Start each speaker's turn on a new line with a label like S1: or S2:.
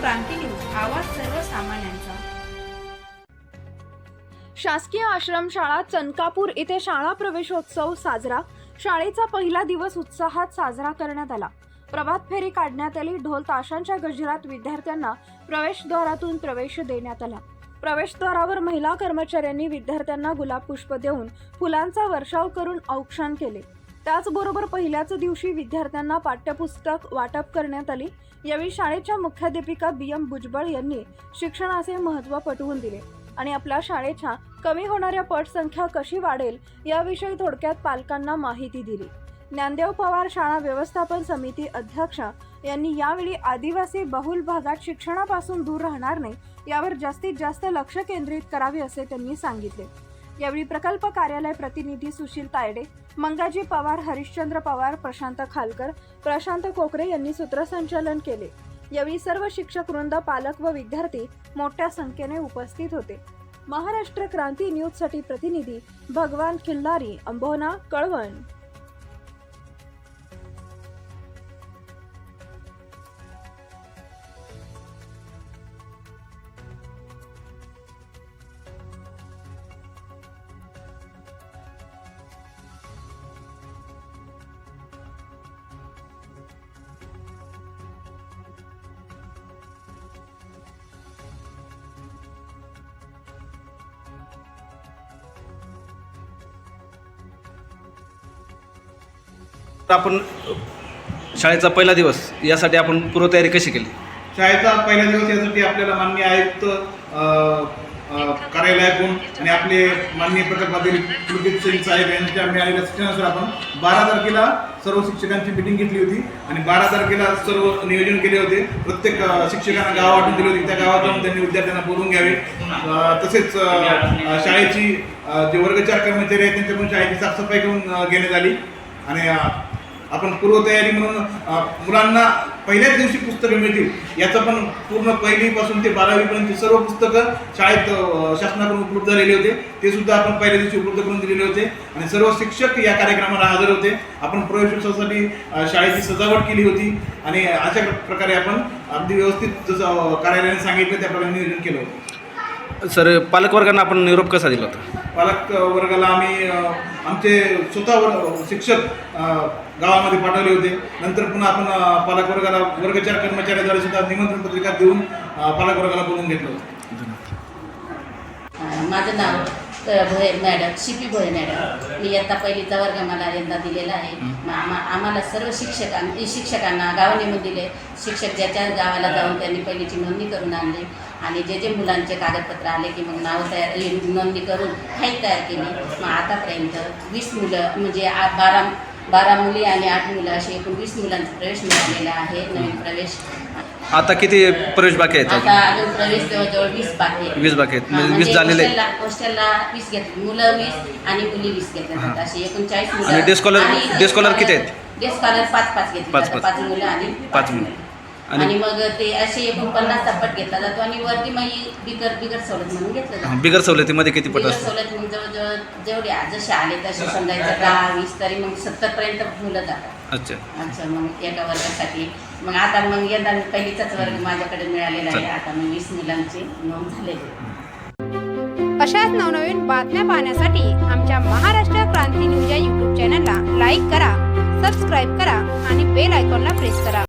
S1: क्रांती news आवाज सर्वसामान्यांचा.
S2: शासकीय आश्रमशाळा चनकापूर येथे शाळा प्रवेशोत्सव साजरा. शाळेचा पहिला दिवस उत्साहात साजरा करण्यात आला. प्रभात फेरी काढण्यात आली ढोल ताशांच्या गजरात विद्यार्थ्यांना प्रवेशद्वारातून प्रवेश देण्यात आला. प्रवेशद्वारावर महिला कर्मचाऱ्यांनी विद्यार्थ्यांना गुलाब पुष्प देऊन फुलांचा वर्षाव करून औक्षण केले. त्याचबरोबर पहिल्याच दिवशी विद्यार्थ्यांना पाठ्यपुस्तक वाटप करण्यात आली. यावेळी शाळेच्या मुख्याध्यापिका बी एम भुजबळ यांनी शिक्षणाचे महत्त्व पटवून दिले आणि आपल्या शाळेच्या कमी होणाऱ्या पटसंख्या कशी वाढेल याविषयी थोडक्यात पालकांना माहिती दिली. ज्ञानदेव पवार शाळा व्यवस्थापन समिती अध्यक्ष यांनी यावेळी आदिवासी बहुल भागात शिक्षणापासून दूर राहणार नाही यावर जास्तीत जास्त लक्ष केंद्रित करावे असे त्यांनी सांगितले. यावेळी प्रकल्प कार्यालय प्रतिनिधी सुशील तायडे मंगाजी पवार हरिश्चंद्र पवार प्रशांत खालकर प्रशांत कोकरे यांनी सूत्रसंचालन केले. यावेळी सर्व शिक्षक वृंद पालक व विद्यार्थी मोठ्या संख्येने उपस्थित होते. महाराष्ट्र क्रांती न्यूजसाठी प्रतिनिधी भगवान खिल्लारी अंबोना कळवण.
S3: आपण शाळेचा पहिला दिवस यासाठी आपण पूर्वतयारी कशी केली?
S4: शाळेचा पहिला दिवस यासाठी आपल्याला माननीय आयुक्त अ, अ, कार्यालयातून आणि आपले माननीय प्रकल्पातील कुलदीप सिंग साहेब यांच्या मिळालेल्या सूचनानुसार आपण बारा तारखेला सर्व शिक्षकांची मिटिंग घेतली होती आणि बारा तारखेला सर्व नियोजन केले होते. प्रत्येक शिक्षकांना गाव वाटून दिली होती. त्या गावात जाऊन त्यांनी विद्यार्थ्यांना बोलून घ्यावे. तसेच शाळेची जे वर्गचार कर्मचारी आहेत त्यांच्याकडून शाळेची साफसफाई करून घेण्यात आली. आणि आपण पूर्वतयारी म्हणून मुलांना पहिल्याच दिवशी पुस्तकं मिळतील. याचं पण पूर्ण पहिलीपासून ते बारावीपर्यंत सर्व पुस्तकं शाळेत शासनाकडून उपलब्ध झालेले होते. ते सुद्धा आपण पहिल्या दिवशी उपलब्ध करून दिलेले होते. आणि सर्व शिक्षक या कार्यक्रमाला हजर होते. आपण प्रवेशोत्सवासाठी शाळेची सजावट केली होती. आणि अशा प्रकारे आपण अगदी व्यवस्थित जसं कार्यालयाने सांगितलं त्याप्रमाणे नियोजन केलं होतं.
S3: सर पालकवर्गांना आपण निरोप कसा दिला होता?
S4: पालक वर्गाला आम्ही अ, आमचे स्वतः शिक्षक अ, गावामध्ये पाठवले होते. नंतर पुन्हा आपण अ, पालक वर्गाला वर्गचार कर्मचाऱ्याद्वारे सुद्धा निमंत्रण पत्रिका देऊन अ, पालक वर्गाला बोलवून घेतलं होतं.
S5: माझं नाव क- भोये मॅडम शिपी भोये मॅडम. मी इयत्ता पहिलीचा वर्ग मला यंदा दिलेला आहे. आम्हा आम्हाला सर्व शिक्षकां शिक्षकांना गाव नेमून दिले. शिक्षक ज्याच्या गावाला जाऊन त्यांनी पहिलीची नोंदणी करून आणली. आणि जे जे मुलांचे कागदपत्र आले की मग नाव तयार नोंदणी करून फाईल तयार केली मग आतापर्यंत वीस मुलं म्हणजे आ बारा बारा मुली आणि आठ मुलं असे एकूण वीस मुलांचा प्रवेश मिळालेला आहे नवीन प्रवेश
S3: आता किती प्रवेश बाकी आहेत
S5: आता
S3: अजून?
S5: प्रवेश जवळजवळ वीस बाकी आहे.
S3: वीस बाकी आहेत.
S5: हा,
S3: म्हणजे वीस
S5: म्हणजे
S3: झालेले आहेत.
S5: हॉस्टेलला हॉस्टेलला वीस घेतले मुलं वीस आणि मुली वीस
S3: हा.
S5: जातात असे एकूण चाळीस मुलं
S3: आणि डे स्कॉलर-
S5: आणि
S3: डे स्कॉलर किती आहेत?
S5: डे स्कॉलर पाच पाच घेतले
S3: पाच-. पाच.
S5: पाच मुलं आणि
S3: पाच मुलं. आणि-
S5: मग ते असे एकूण पन्नास पट घेतला जातो आणि वरती मग बिगर बिगर सवलत म्हणून घेतलं जातं.
S3: बिगर सवलतीमध्ये किती पट
S5: बिगर सवलत मग जवळजवळ जेवढे आज जसे आले तसे समजायचं दहा वीस तरी मग सत्तर पर्यंत मुलं जातात.
S3: अच्छा.
S5: अच्छा मग एका वर्गासाठी. मग आता मग यंदा मी पहिलीचाच वर्ग माझ्याकडे मिळालेला आहे. आता मग वीस मुलांची नोंद झालेली आहे.
S6: अशाच नवनवीन बातम्या पाहण्यासाठी आमच्या महाराष्ट्र क्रांती न्यूज या यूट्यूब चॅनलला लाईक करा सबस्क्राईब करा आणि बेल आयकॉनला प्रेस करा.